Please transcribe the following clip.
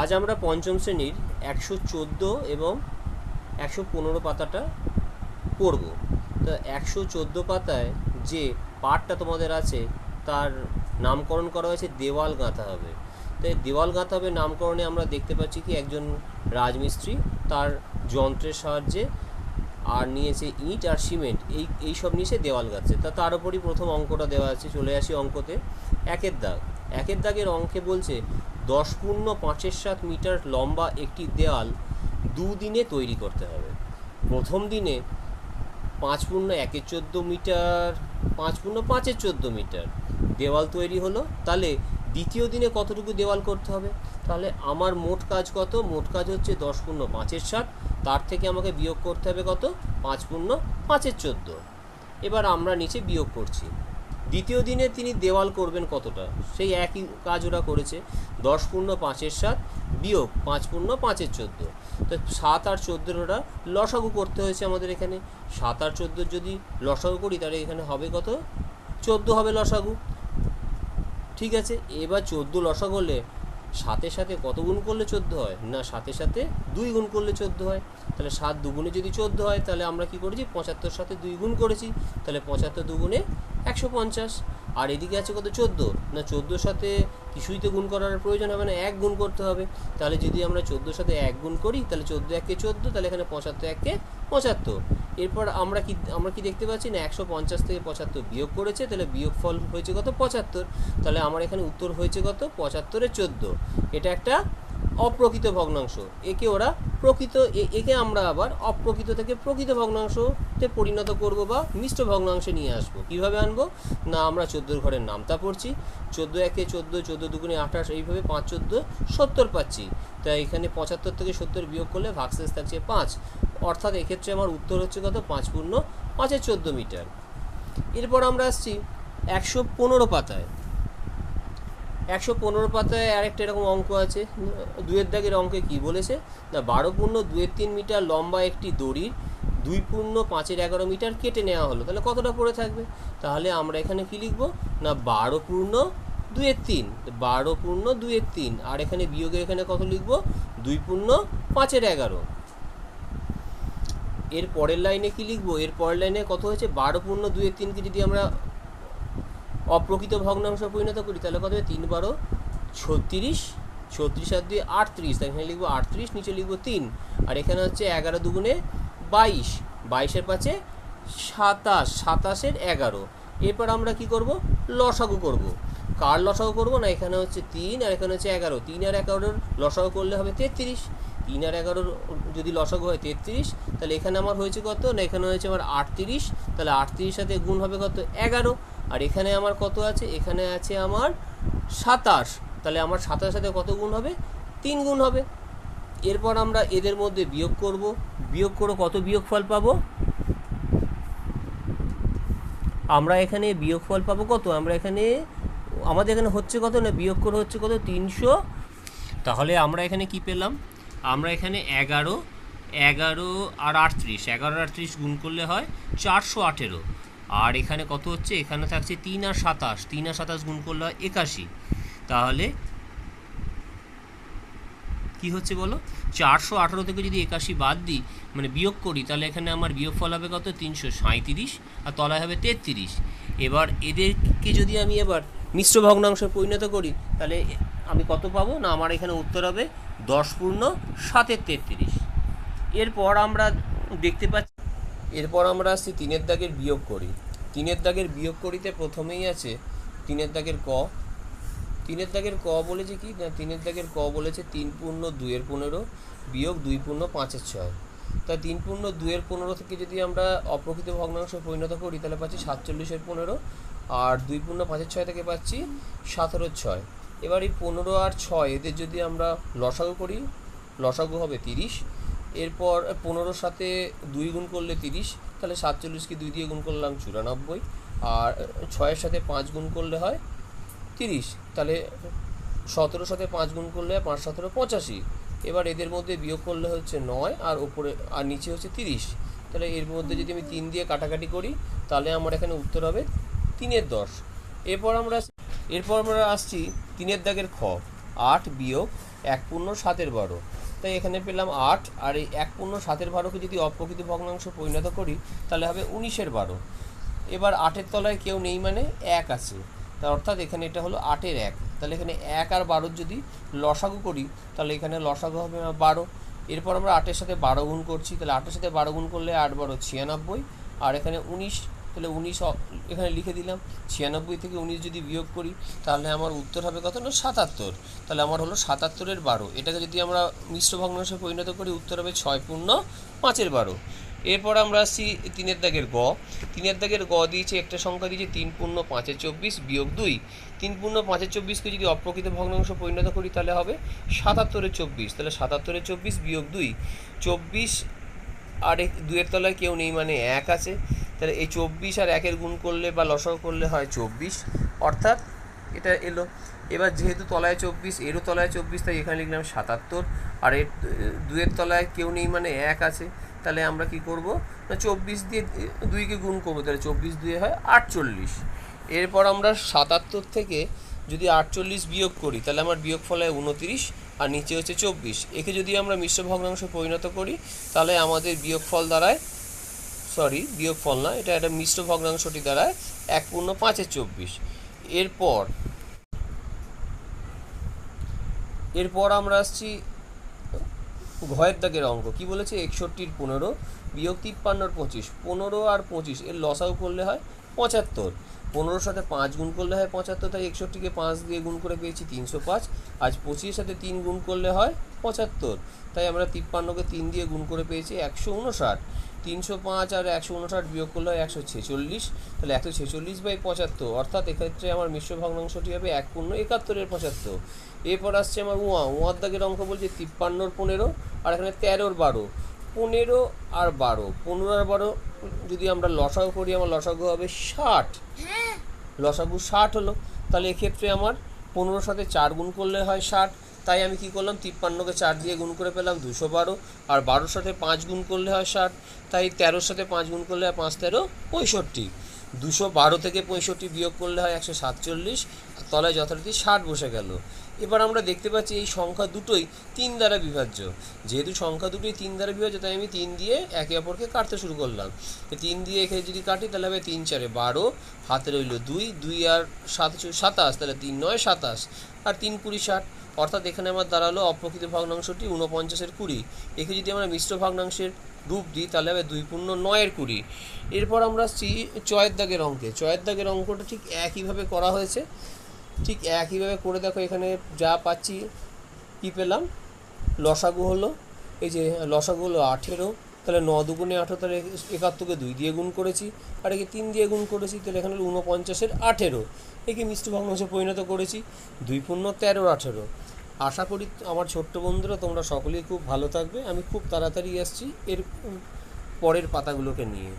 আজ আমরা পঞ্চম শ্রেণির একশো চোদ্দ এবং একশো পনেরো পাতাটা পড়ব। তো একশো চোদ্দ পাতায় যে পাঠটা তোমাদের আছে, তার নামকরণ করা হয়েছে দেওয়াল গাঁথা হবে। তো এই দেওয়াল গাঁথা হবে নামকরণে আমরা দেখতে পাচ্ছি কি একজন রাজমিস্ত্রি তার যন্ত্রের সাহায্যে আর নিয়েছে ইট আর সিমেন্ট, এই এই সব নিয়ে সে দেওয়াল গাচ্ছে তা তার উপরই প্রথম অঙ্কটা দেওয়া আছে, চলে আসি অঙ্কতে। একের দাগ। একের দাগের অঙ্কে বলছে দশ পূর্ণ পাঁচের সাত মিটার লম্বা একটি দেওয়াল দুদিনে তৈরি করতে হবে। প্রথম দিনে পাঁচ পূর্ণ একের চোদ্দ মিটার, পাঁচ পূর্ণ পাঁচের চোদ্দ মিটার দেওয়াল তৈরি হলো। তাহলে দ্বিতীয় দিনে কতটুকু দেওয়াল করতে হবে? তাহলে আমার মোট কাজ কত? মোট কাজ হচ্ছে দশ পূর্ণ পাঁচের সাত, তার থেকে আমাকে বিয়োগ করতে হবে কত? পাঁচ পূর্ণ পাঁচের চোদ্দ। এবার আমরা নিচে বিয়োগ করছি। দ্বিতীয় দিনে তিনি দেওয়াল করবেন কতটা? সেই একই কাজ ওরা করেছে। দশ পূর্ণ পাঁচের সাত, বিয়োগ পাঁচ পূর্ণ পাঁচের চোদ্দ। তো সাত আর চোদ্দোর ওরা লসাগু করতে হয়েছে আমাদের এখানে। সাত আর চোদ্দোর যদি লসাগু করি, তাহলে এখানে হবে কত? চোদ্দ হবে লসাগু। ঠিক আছে, এবার চোদ্দ লসাগু হলে সাথে সাথে কত গুণ করলে চোদ্দ হয়? না সাথে সাথে দুই গুণ করলে চোদ্দ হয়। তাহলে সাত দুগুণে যদি চোদ্দ হয়, তাহলে আমরা কি করেছি? পঁচাত্তর সাথে দুই গুণ করেছি। তাহলে পঁচাত্তর দুগুণে একশো পঞ্চাশ। আর এদিকে আছে কত? চোদ্দ। না, চোদ্দোর সাথে কিছুই তো গুণ করার প্রয়োজন হবে না, এক গুণ করতে হবে। তাহলে যদি আমরা চোদ্দোর সাথে এক গুণ করি, তাহলে চোদ্দ এককে চোদ্দ, তাহলে এখানে পঁচাত্তর একে পঁচাত্তর। এরপর আমরা কি আমরা কি দেখতে পাচ্ছি? না, একশো পঞ্চাশ থেকে পঁচাত্তর বিয়োগ করেছে, তাহলে বিয়োগ ফল হয়েছে কত? পঁচাত্তর। তাহলে আমার এখানে উত্তর হয়েছে কত? পঁচাত্তরের চোদ্দ। এটা একটা অপ্রকৃত ভগ্নাংশ। একে ওরা প্রকৃত একে আমরা আবার অপ্রকৃত থেকে প্রকৃত ভগ্নাংশতে পরিণত করব বা মিষ্ট ভগ্নাংশে নিয়ে আসব। কীভাবে আনব? না, আমরা চোদ্দোর ঘরের নামতা পড়ছি। চোদ্দ একে চোদ্দ চোদ্দ দুগুণে আঠাশ, এইভাবে পাঁচ, চোদ্দ, সত্তর পাচ্ছি। তাই এখানে পঁচাত্তর থেকে সত্তর বিয়োগ করলে ভাগশেষ থাকছে পাঁচ। অর্থাৎ এক্ষেত্রে আমার উত্তর হচ্ছে কত? পাঁচ পূর্ণ পাঁচের চোদ্দ মিটার। এরপর আমরা আসছি একশো পনেরো পাতায়। একশো পনেরো পাতায় আরেকটা এরকম অঙ্ক আছে। দুয়ের দাগের অঙ্কে কি বলেছে? না, বারো পূর্ণ দুয়ের তিন মিটার লম্বা একটি দড়ির দুই পূর্ণ পাঁচের এগারো মিটার কেটে নেওয়া হলো। তাহলে কতটা পড়ে থাকবে? তাহলে আমরা এখানে কি লিখব? না, বারো পূর্ণ দুয়ের তিন, বারো পূর্ণ দুয়ের তিন, আর এখানে বিয়োগের এখানে কত লিখব? দুই পূর্ণ পাঁচের এগারো। এর পরের লাইনে কি লিখব? এর পরের লাইনে কত হয়েছে? বারো পূর্ণ দুয়ের তিনকে যদি আমরা অপ্রকৃত ভগ্নাংশ পরিণত করি, তাহলে কত হবে? তিন বারো ছত্রিশ ছত্রিশ আর দুই আটত্রিশ তাই এখানে লিখব আটত্রিশ, নিচে লিখব তিন। আর এখানে হচ্ছে এগারো দুগুণে বাইশ, বাইশের পাশে সাতাশ, সাতাশের এগারো। এরপর আমরা কি করব? লসাগু করব। কার লসাগু করব? না, এখানে হচ্ছে তিন আর এখানে হচ্ছে এগারো। তিন আর এগারোর লসাগু করলে হবে তেত্রিশ। তিন আর এগারোর যদি লসাগু হয় তেত্রিশ, তাহলে এখানে আমার হয়েছে কত? না, এখানে হয়েছে আমার আটত্রিশ, তাহলে আটত্রিশ সাথে গুণ হবে কত? এগারো। আর এখানে আমার কত আছে? এখানে আছে আমার সাতাশ। তাহলে আমার সাতাশ সাথে কত গুণ হবে? তিন গুণ হবে। এরপর আমরা এদের মধ্যে বিয়োগ করব। বিয়োগ করে কত বিয়োগফল পাবো? আমরা এখানে বিয়োগফল পাবো কত? আমরা এখানে, আমাদের এখানে হচ্ছে কত না বিয়োগ করে হচ্ছে কত? তিনশো। তাহলে আমরা এখানে কি পেলাম? আমরা এখানে এগারো এগারো আর আটত্রিশ। এগারো আটত্রিশ গুণ করলে হয় চারশো আঠেরো। আর এখানে কত হচ্ছে? এখানে থাকছে তিন আর সাতাশ। তিন আর সাতাশ গুণ করলে হয় একাশি। তাহলে কি হচ্ছে বলো? চারশো আঠারো থেকে যদি একাশি বাদ দিই মানে বিয়োগ করি, তাহলে এখানে আমার বিয়োগফল হবে কত? তিনশো সাঁইত্রিশ। আর তলায় হবে তেত্রিশ। এবার এদেরকে যদি আমি এবার মিশ্র ভগ্নাংশে পরিণত করি, তাহলে আমি কত পাবো? না, আমার এখানে উত্তর হবে দশ পূর্ণ সাতের তেত্রিশ। এরপর আমরা দেখতে পাচ্ছি এরপর আমরা আসছি তিনের দাগের বিয়োগ করি। তিনের দাগের বিয়োগ করিতে প্রথমেই আছে তিনের দাগের ক। তিনের দাগের ক বলেছে কি? না, তিনের দাগের ক বলেছে তিন পূর্ণ দুইয়ের পনেরো বিয়োগ দুই পূর্ণ পাঁচের ছয়। তা তিন পূর্ণ দুয়ের পনেরো থেকে যদি আমরা অপ্রকৃত ভগ্নাংশ পরিণত করি, তাহলে পাচ্ছি সাতচল্লিশের পনেরো আর দুই পূর্ণ পাঁচের ছয় থেকে পাচ্ছি সতেরোর ছয়। এবার এই পনেরো আর ছয় এদের যদি আমরা লসাগু করি, লসাগু হবে তিরিশ। এরপর পনেরোর সাথে দুই গুণ করলে তিরিশ, তাহলে সাতচল্লিশকে দুই দিয়ে গুণ করলাম চুরানব্বই, আর ছয়ের সাথে পাঁচ গুণ করলে হয় তিরিশ, তাহলে সতেরোর সাথে পাঁচ গুণ করলে হয় পাঁচ সতেরো পঁচাশি, এবার এদের মধ্যে বিয়োগ করলে হচ্ছে নয়, আর ওপরে আর নিচে হচ্ছে তিরিশ, তাহলে এর মধ্যে যদি আমি তিন দিয়ে কাটাকাটি করি, তাহলে আমার এখানে উত্তর হবে তিনের দশ, এরপর আমরা এরপর আমরা আসছি তিনের দাগের খ, আট বিয়োগ এক পূর্ণ সাতের বারো তাই এখানে পেলাম আট, আর এই এক পূর্ণ সাতের বারোকে যদি অপ্রকৃত ভগ্নাংশ পরিণত করি, তাহলে হবে উনিশের বারো। এবার আটের তলায় কেউ নেই মানে এক আছে। তা অর্থাৎ এখানে এটা হলো আটের এক। তাহলে এখানে এক আর বারোর যদি লসাগু করি, তাহলে এখানে লসাগু হবে বারো। এরপর আমরা আটের সাথে বারো গুণ করছি, তাহলে আটের সাথে বারো গুণ করলে আট বারো ছিয়ানব্বই, আর এখানে উনিশ তাহলে উনিশ, এখানে লিখে দিলাম, ছিয়ানব্বই থেকে উনিশ যদি বিয়োগ করি, তাহলে আমার উত্তর হবে কত? না, সাতাত্তর। তাহলে আমার হলো সাতাত্তরের বারো। এটাকে যদি আমরা মিশ্র ভগ্নাংশে পরিণত করি, উত্তর হবে ছয় পূর্ণ পাঁচের বারো। এরপর আমরা আসছি তিনের দাগের গ। তিনের দাগের গ দিয়েছে একটা সংখ্যা দিয়েছে তিন পূর্ণ পাঁচের চব্বিশ বিয়োগ দুই। তিন পূর্ণ পাঁচের চব্বিশকে যদি অপ্রকৃত ভগ্নাংশ পরিণত করি, তাহলে হবে সাতাত্তরের চব্বিশ। তাহলে সাতাত্তরের চব্বিশ বিয়োগ দুই। চব্বিশ আর দুয়ের তলায় কেউ নেই মানে এক আছে। তাহলে এই চব্বিশ আর একের গুণ করলে বা লসাও করলে হয় চব্বিশ। অর্থাৎ এটা এলো। এবার যেহেতু তলায় চব্বিশ, এরও তলায় চব্বিশ, তাই এখানে লিখলাম সাতাত্তর। আর এর দুয়ের তলায় কেউ নেই মানে এক আছে। তাহলে আমরা কি করব? না, চব্বিশ দিয়ে দুইকে গুণ করব। তাহলে চব্বিশ দুয়ে হয় আটচল্লিশ। এরপর আমরা সাতাত্তর থেকে যদি আটচল্লিশ বিয়োগ করি, তাহলে আমার বিয়োগ ফল হয় উনতিরিশ, আর নিচে হচ্ছে চব্বিশ। একে যদি আমরা মিশ্র ভগ্নাংশে পরিণত করি, তাহলে আমাদের বিয়োগ ফল দাঁড়ায় সরি বিয়োগ ফল না, এটা একটা মিশ্র ভগ্নাংশটি দাঁড়ায় এক পূর্ণ পাঁচের চব্বিশ। এরপর এরপর আমরা আসছি ঘয়ের দাগের অঙ্ক। কি বলেছে? একষট্টির পনেরো, বিয়োগ তিপ্পান্নর পঁচিশ। পনেরো আর পঁচিশ, এর লসাও করলে হয় পঁচাত্তর। পনেরোর সাথে পাঁচ গুণ করলে হয় পঁচাত্তর, তাই একষট্টিকে পাঁচ দিয়ে গুণ করে পেয়েছি তিনশো পাঁচ। আজ পঁচিশের সাথে তিন গুণ করলে হয় পঁচাত্তর। তাই আমরা তিপ্পান্নকে তিন দিয়ে গুণ করে পেয়েছি একশো উনষাট। তিনশো পাঁচ আর একশো উনষাট বিয়োগ করলে হয় একশো ছেচল্লিশ। তাহলে একশো ছেচল্লিশ বাই পঁচাত্তর। অর্থাৎ এক্ষেত্রে আমার মিশ্র ভগ্নাংশটি হবে এক পূর্ণ একাত্তরের পঁচাত্তর। এরপর আসছে আমার উয়া। উয়ার দাগের অঙ্ক বলছে তিপ্পান্নর পনেরো আর এখানে তেরোর বারো। পনেরো আর বারো। পনেরো আর বারো যদি আমরা লসাগু করি আমার লসাগু হবে ষাট। লসাগু ষাট হলো। তাহলে এক্ষেত্রে আমার পনেরোর সাথে চার গুণ করলে হয় ষাট। তাই আমি কি করলাম, তিপ্পান্নকে চার দিয়ে গুণ করে পেলাম দুশো বারো, আর বারোর সাথে পাঁচ গুণ করলে হয় ষাট, তাই তেরোর সাথে পাঁচ গুণ করলে হয় পাঁচ, তেরো, পঁয়ষট্টি। দুশো বারো থেকে পঁয়ষট্টি বিয়োগ করলে হয় একশো সাতচল্লিশ তলায় যথারীতি ষাট বসে গেল। এবার আমরা দেখতে পাচ্ছি এই সংখ্যা দুটোই তিন দ্বারা বিভাজ্য। যেহেতু সংখ্যা দুটোই তিন দ্বারা বিভাজ্য, তাই আমি তিন দিয়ে একে অপরকে কাটতে শুরু করলাম। তিন দিয়ে এখানে যদি কাটি, তাহলে হবে তিন চারে বারো, হাতে রইল দুই দুই আর সাত সাতাশ, তাহলে তিন নয়, সাতাশ। আর তিন কুড়ি ষাট, অর্থাৎ এখানে আমার দাঁড়াল অপ্রকৃত ভগ্নাংশটি উনপঞ্চাশের কুড়ি। একে যদি আমরা মিশ্র ভগ্নাংশের রূপ দিই, তাহলে হবে দুই পূর্ণ নয়ের কুড়ি। এরপর আমরা আসছি চয়ের দাগের অঙ্কে। চয়ের দাগের অঙ্কটা ঠিক একইভাবে করা হয়েছে। ঠিক একইভাবে করে দেখো, এখানে যা পাচ্ছি, কী পেলাম? লসাগু হলো, এই যে লসাগু হলো আঠেরো, তাহলে ন দুগুণে আঠেরো, তাহলে একাত্তরকে দুই দিয়ে গুণ করেছি, আর একে তিন দিয়ে গুণ করেছি, তাহলে এখানে হলো উনপঞ্চাশের আঠেরো। একে মিষ্টি ভগ্নাংশে পরিণত করেছি, দুই পূর্ণ তেরো আঠেরো। আশা করি আমার ছোট্ট বন্ধুরা, তোমরা সকলেই খুব ভালো থাকবে। আমি খুব তাড়াতাড়ি আসছি এর পরের পাতাগুলোকে নিয়ে।